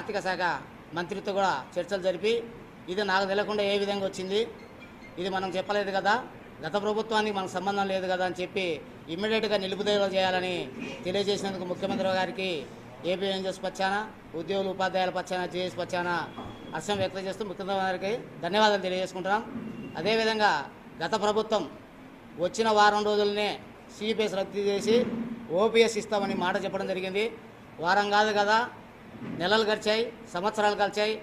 ఆర్థిక శాఖ మంత్రితో కూడా చర్చలు జరిపి ఇది నాకు తెలియకుండా ఏ విధంగా వచ్చింది? ఇది మనం చెప్పలేదు కదా. గత ప్రభుత్వానికి మనకు సంబంధం లేదు కదా అని చెప్పి ఇమ్మీడియట్గా నిలుపుదల చేయాలని తెలియజేసినందుకు ముఖ్యమంత్రి గారికి ఏపీ ఏఎన్జిఎస్ పచ్చాన ఉద్యోగులు ఉపాధ్యాయుల పచ్చాన జేఎస్ పచ్చాన హర్షం వ్యక్తం చేస్తూ ముఖ్యమంత్రి గారికి ధన్యవాదాలు తెలియజేసుకుంటున్నాం. అదేవిధంగా గత ప్రభుత్వం వచ్చిన వారం రోజులనే సిపిఎస్ రద్దు చేసి ఓపీఎస్ ఇస్తామని మాట చెప్పడం జరిగింది. వారం కాదు కదా నెలలు గడిచాయి సంవత్సరాలు గడిచాయి.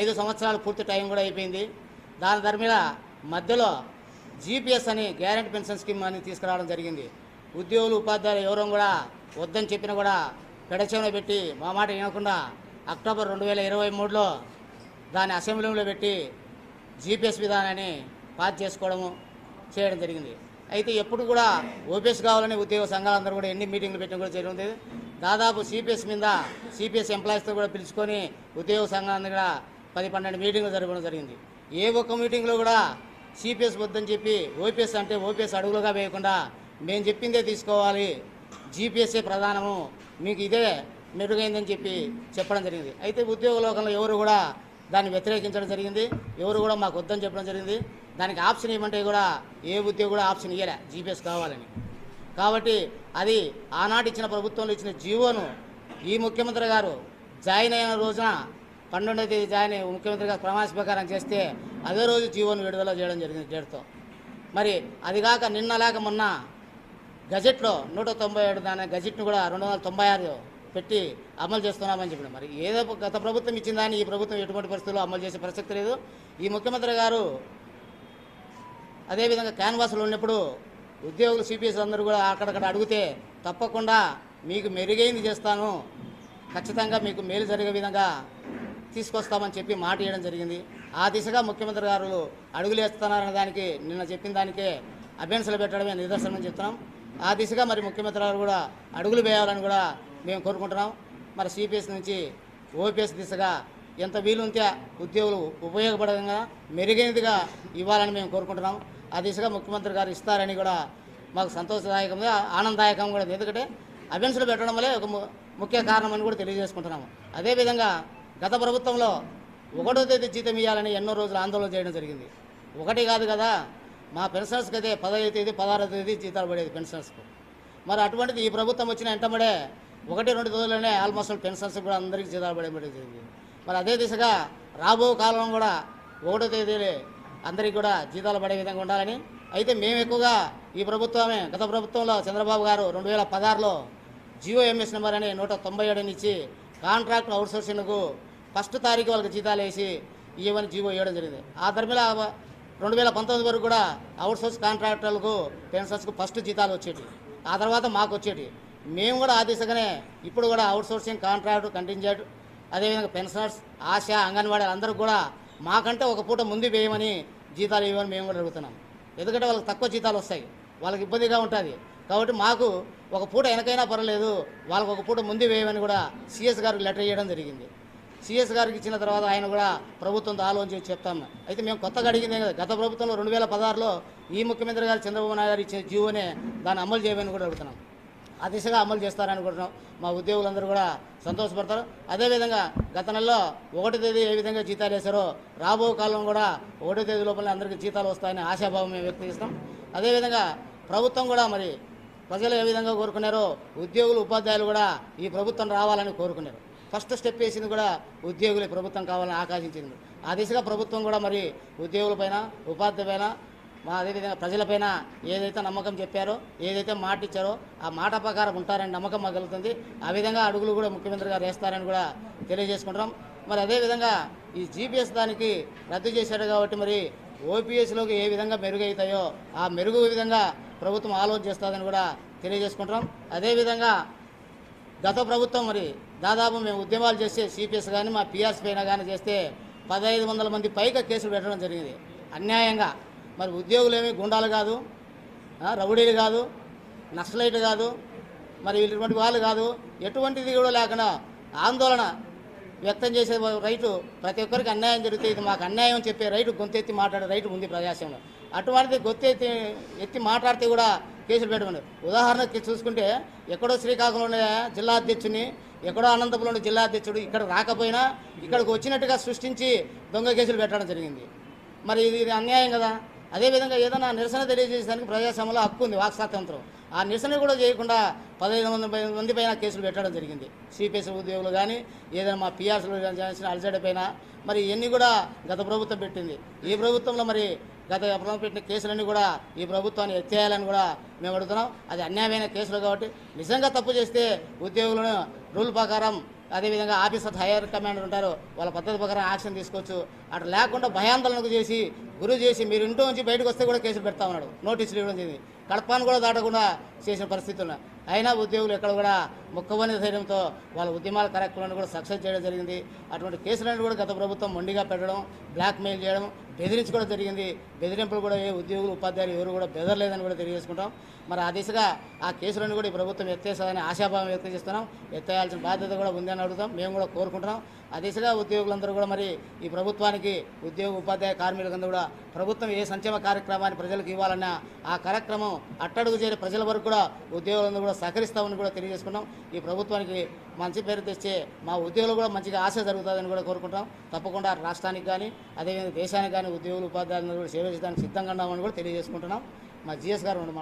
ఐదు సంవత్సరాలు పూర్తి టైం కూడా అయిపోయింది. దాని ధర మధ్యలో జీపీఎస్ అని గ్యారెంటీ పెన్షన్ స్కీమ్ అని తీసుకురావడం జరిగింది. ఉద్యోగులు ఉపాధ్యాయులు ఎవరూ కూడా వద్దని చెప్పినా కూడా పెడచెవిన పెట్టి మా మాట వినకుండా అక్టోబర్ రెండు వేల ఇరవై మూడులో దాన్ని అసెంబ్లీలో పెట్టి జీపీఎస్ విధానాన్ని పాస్ చేసుకోవడము చేయడం జరిగింది. అయితే ఎప్పుడు కూడా ఓపీఎస్ కావాలని ఉద్యోగ సంఘాలందరూ కూడా ఎన్ని మీటింగ్లు పెట్టడం కూడా జరిగింది దాదాపు సిపిఎస్ మీద సిపిఎస్ ఎంప్లాయీస్తో కూడా పిలుచుకొని ఉద్యోగ సంఘాన్ని కూడా పది పన్నెండు మీటింగ్లు జరగడం జరిగింది. ఏ ఒక్క మీటింగ్లో కూడా సిపిఎస్ వద్దని చెప్పి ఓపీఎస్ అంటే ఓపీఎస్ అడుగులుగా వేయకుండా మేము చెప్పిందే తీసుకోవాలి. జీపీఎస్ఏ ప్రధానము. మీకు ఇదే మెరుగైందని చెప్పి చెప్పడం జరిగింది. అయితే ఉద్యోగ లోకంలో ఎవరు కూడా దాన్ని వ్యతిరేకించడం జరిగింది. ఎవరు కూడా మాకు వద్దని చెప్పడం జరిగింది. దానికి ఆప్షన్ ఇవ్వమంటే కూడా ఏ ఉద్యోగి కూడా ఆప్షన్ ఇవ్వలే జీపీఎస్ కావాలని. కాబట్టి అది ఆనాటి ఇచ్చిన ప్రభుత్వంలో ఇచ్చిన జీవోను ఈ ముఖ్యమంత్రి గారు జాయిన్ అయిన రోజున పన్నెండవ తేదీ జాయిన్ అయ్యి ముఖ్యమంత్రి గారు ప్రమాణ స్వీకారం చేస్తే అదే రోజు జీవోను విడుదల చేయడం జరిగింది డేట్తో మరి అది కాక నిన్న లేక మొన్న గజెట్లో నూట తొంభై ఏడు దాని గజెట్ను కూడా రెండు వందల తొంభై ఆరు పెట్టి అమలు చేస్తున్నామని చెప్పిన మరి ఏదో గత ప్రభుత్వం ఇచ్చిందని ఈ ప్రభుత్వం ఎటువంటి పరిస్థితుల్లో అమలు చేసే ప్రసక్తి లేదు. ఈ ముఖ్యమంత్రి గారు అదేవిధంగా క్యాన్వాస్లో ఉన్నప్పుడు ఉద్యోగులు సిపిఎస్ అందరూ కూడా అక్కడక్కడ అడిగితే తప్పకుండా మీకు మెరుగైంది చేస్తాను. ఖచ్చితంగా మీకు మేలు జరిగే విధంగా తీసుకొస్తామని చెప్పి మాట ఇవ్వడం జరిగింది. ఆ దిశగా ముఖ్యమంత్రి గారు అడుగులేస్తున్నారనే దానికి నిన్న చెప్పిన దానికే అభ్యర్థులు పెట్టడమే నిదర్శనం చెప్తున్నాం. ఆ దిశగా మరి ముఖ్యమంత్రి గారు కూడా అడుగులు వేయాలని కూడా మేము కోరుకుంటున్నాం. మరి సిపిఎస్ నుంచి ఓపీఎస్ దిశగా ఎంత వీలుంటే ఉద్యోగులు ఉపయోగపడంగా మెరుగైనదిగా ఇవ్వాలని మేము కోరుకుంటున్నాం. ఆ దిశగా ముఖ్యమంత్రి గారు ఇస్తారని కూడా మాకు సంతోషదాయకంగా ఆనందదాయకం కూడా ఎందుకంటే అభ్యర్థులు పెట్టడం వల్లే ఒక ము- ముఖ్య కారణం అని కూడా తెలియజేసుకుంటున్నాము. అదేవిధంగా గత ప్రభుత్వంలో ఒకటో తేదీ జీతం ఇవ్వాలని ఎన్నో రోజులు ఆందోళన చేయడం జరిగింది. ఒకటి కాదు కదా మా పెన్షనర్స్కి అయితే పదహైదు తేదీ పదహారో తేదీ జీతాలు పడేది పెన్షనర్స్కు. మరి అటువంటిది ఈ ప్రభుత్వం వచ్చిన వెంటబడే ఒకటి రెండు రోజుల్లోనే ఆల్మోస్ట్ పెన్షన్స్ కూడా అందరికీ జీతాలు పడేయడం జరిగింది. మరి అదే దిశగా రాబో కాలం కూడా ఒకటో తేదీ అందరికీ కూడా జీతాలు పడే విధంగా ఉండాలని. అయితే మేము ఎక్కువగా ఈ ప్రభుత్వమే గత ప్రభుత్వంలో చంద్రబాబు గారు రెండు వేల పదహారులో జియో ఎంఎస్ నెంబర్ అని నూట తొంభై ఏడుని ఇచ్చి కాంట్రాక్ట్ అవుట్సోర్సింగ్కు ఫస్ట్ తారీఖు వాళ్ళకి జీతాలు వేసి ఇవ్వని జీవో ఇవ్వడం జరిగింది. ఆ ధర్మిల రెండు వేల పంతొమ్మిది వరకు కూడా అవుట్సోర్స్ కాంట్రాక్టర్లకు పెన్షన్స్కు ఫస్ట్ జీతాలు వచ్చేటి. ఆ తర్వాత మాకు వచ్చేటి. మేము కూడా ఆ దిశగానే ఇప్పుడు కూడా అవుట్సోర్సింగ్ కాంట్రాక్ట్ కంటింజెంట్ అదేవిధంగా పెన్షనర్స్ ఆశ అంగన్వాడీ అందరూ కూడా మాకంటే ఒక పూట ముందు వేయమని జీతాలు ఇవ్వమని మేము కూడా అడుగుతున్నాం. ఎందుకంటే వాళ్ళకి తక్కువ జీతాలు వస్తాయి. వాళ్ళకి ఇబ్బందిగా ఉంటుంది. కాబట్టి మాకు ఒక పూట వెనకైనా పర్వాలేదు. వాళ్ళకు ఒక పూట ముందు వేయమని కూడా సిఎస్ గారికి లెటర్ ఇవ్వడం జరిగింది. సిఎస్ గారికి ఇచ్చిన తర్వాత ఆయన కూడా ప్రభుత్వంతో ఆలోచించి చెప్తాం అయితే మేము కొత్తగా అడిగిందే కదా గత ప్రభుత్వంలో రెండు వేల పదహారులో ఈ ముఖ్యమంత్రి గారు చంద్రబాబు నాయుడు గారు ఇచ్చిన జీవోనే దాన్ని అమలు చేయమని కూడా అడుగుతున్నాం. ఆ దిశగా అమలు చేస్తారనుకుంటున్నాం. మా ఉద్యోగులందరూ కూడా సంతోషపడతారు. అదేవిధంగా గత నెలలో ఒకటి తేదీ ఏ విధంగా జీతాలు వేశారో రాబో కాలం కూడా ఒకటో తేదీ లోపల అందరికీ జీతాలు వస్తాయని ఆశాభావం మేము వ్యక్తం చేస్తాం. అదేవిధంగా ప్రభుత్వం కూడా మరి ప్రజలు ఏ విధంగా కోరుకున్నారో ఉద్యోగులు ఉపాధ్యాయులు కూడా ఈ ప్రభుత్వం రావాలని కోరుకున్నారు. ఫస్ట్ స్టెప్ వేసింది కూడా ఉద్యోగులే ప్రభుత్వం కావాలని ఆకాశించింది ఆ దిశగా ప్రభుత్వం కూడా మరి ఉద్యోగులపైన ఉపాధ్యాయులపైన మా అదేవిధంగా ప్రజలపైన ఏదైతే నమ్మకం చెప్పారో ఏదైతే మాట ఇచ్చారో ఆ మాట ప్రకారం ఉంటారని నమ్మకం మాకు ఆ విధంగా అడుగులు కూడా ముఖ్యమంత్రి గారు వేస్తారని కూడా తెలియజేసుకుంటాం మరి అదేవిధంగా ఈ జీపీఎస్ దానికి రద్దు చేశాడు కాబట్టి మరి ఓపీఎస్లోకి ఏ విధంగా మెరుగవుతాయో ఆ మెరుగు విధంగా ప్రభుత్వం ఆలోచన చేస్తుందని కూడా తెలియజేసుకుంటాం అదేవిధంగా గత ప్రభుత్వం మరి దాదాపు మేము ఉద్యమాలు చేస్తే సిపిఎస్ కానీ మా పిఆర్స్ పైన కానీ చేస్తే పదహైదు వందల మంది పైగా కేసులు పెట్టడం జరిగింది. అన్యాయంగా మరి ఉద్యోగులు ఏమి గుండాలు కాదు రౌడీలు కాదు నక్సలైట్ కాదు మరి ఇటువంటి వాళ్ళు కాదు ఎటువంటిది కూడా లేకుండా ఆందోళన వ్యక్తం చేసే రైతు ప్రతి ఒక్కరికి అన్యాయం జరిగితే ఇది మాకు అన్యాయం చెప్పే రైతు గొంతెత్తి మాట్లాడే రైతు ఉంది ప్రజాస్వామ్యంలో. అటువంటిది గొంతెత్తి ఎత్తి మాట్లాడితే కూడా కేసులు పెట్టమని ఉదాహరణకి చూసుకుంటే ఎక్కడో శ్రీకాకుళంలో జిల్లా అధ్యక్షుని ఎక్కడో అనంతపురంలో జిల్లా అధ్యక్షుడు ఇక్కడ రాకపోయినా ఇక్కడికి వచ్చినట్టుగా సృష్టించి దొంగ కేసులు పెట్టడం జరిగింది. మరి ఇది ఇది అన్యాయం కదా? అదేవిధంగా ఏదైనా నిరసన తెలియజేయడానికి ప్రజాస్వామ్యంలో హక్కు ఉంది వాక్ స్వాతంత్రం ఆ నిరసన కూడా చేయకుండా పదహైదు మంది మంది పైన కేసులు పెట్టడం జరిగింది. సిపిఎస్ ఉద్యోగులు కానీ ఏదైనా మా పిఆర్సీలు చేసిన అలజడి పైన మరి ఇవన్నీ కూడా గత ప్రభుత్వం పెట్టింది. ఈ ప్రభుత్వంలో మరి గత ప్రభుత్వం పెట్టిన కేసులన్నీ కూడా ఈ ప్రభుత్వాన్ని ఎత్తేయాలని కూడా మేము అడుగుతున్నాం. అది అన్యాయమైన కేసులు కాబట్టి నిజంగా తప్పు చేస్తే ఉద్యోగులను రూల్ ప్రకారం అదేవిధంగా ఆఫీసర్ హైయర్ కమాండర్ ఉంటారు వాళ్ళ పద్ధతి ప్రకారం యాక్షన్ తీసుకోవచ్చు. అట్లా లేకుండా భయాందోళనకు చేసి గురువు చేసి మీరు ఇంట్లో నుంచి బయటకు వస్తే కూడా కేసులు పెడతా ఉన్నాడు. నోటీసులు ఇవ్వడం జరిగింది. కడపాను కూడా దాటకుండా చేసిన పరిస్థితి ఉన్నాయి అయినా ఉద్యోగులు ఎక్కడ కూడా మొక్కవని ధైర్యంతో వాళ్ళ ఉద్యమాల కార్యక్రమాన్ని కూడా సక్సెస్ చేయడం జరిగింది. అటువంటి కేసులను కూడా గత ప్రభుత్వం మొండిగా పెట్టడం బ్లాక్మెయిల్ చేయడం బెదిరించుకోవడం జరిగింది. బెదిరింపులు కూడా ఏ ఉద్యోగులు ఉపాధ్యాయులు ఎవరు కూడా బెదరలేదని కూడా తెలియజేసుకుంటాం. మరి ఆ దిశగా ఆ కేసులను కూడా ఈ ప్రభుత్వం ఎత్తేస్తుందని ఆశాభావం వ్యక్తం చేస్తున్నాం. ఎత్తేయాల్సిన బాధ్యత కూడా ఉందని అడుగుతాం. మేము కూడా కోరుకుంటున్నాం. ఆ దిశగా ఉద్యోగులందరూ కూడా మరి ఈ ప్రభుత్వానికి ఉద్యోగ ఉపాధ్యాయ కార్మికులందరూ కూడా ప్రభుత్వం ఏ సంక్షేమ కార్యక్రమాన్ని ప్రజలకు ఇవ్వాలన్నా ఆ కార్యక్రమం అట్టడుగు చేరే ప్రజల వరకు కూడా ఉద్యోగులందరూ కూడా సహకరిస్తామని కూడా తెలియజేసుకున్నాం. ఈ ప్రభుత్వానికి మంచి పేరు తెచ్చే మా ఉద్యోగులు కూడా మంచిగా ఆశ జరుగుతుందని కూడా కోరుకుంటాం తప్పకుండా రాష్ట్రానికి కానీ అదేవిధంగా దేశానికి కానీ ఉద్యోగులు ఉపాధ్యాయులందరూ కూడా సేవ చేయడానికి సిద్ధంగా ఉన్నామని కూడా తెలియజేసుకుంటున్నాం. మా జిఎస్ గారు రెండు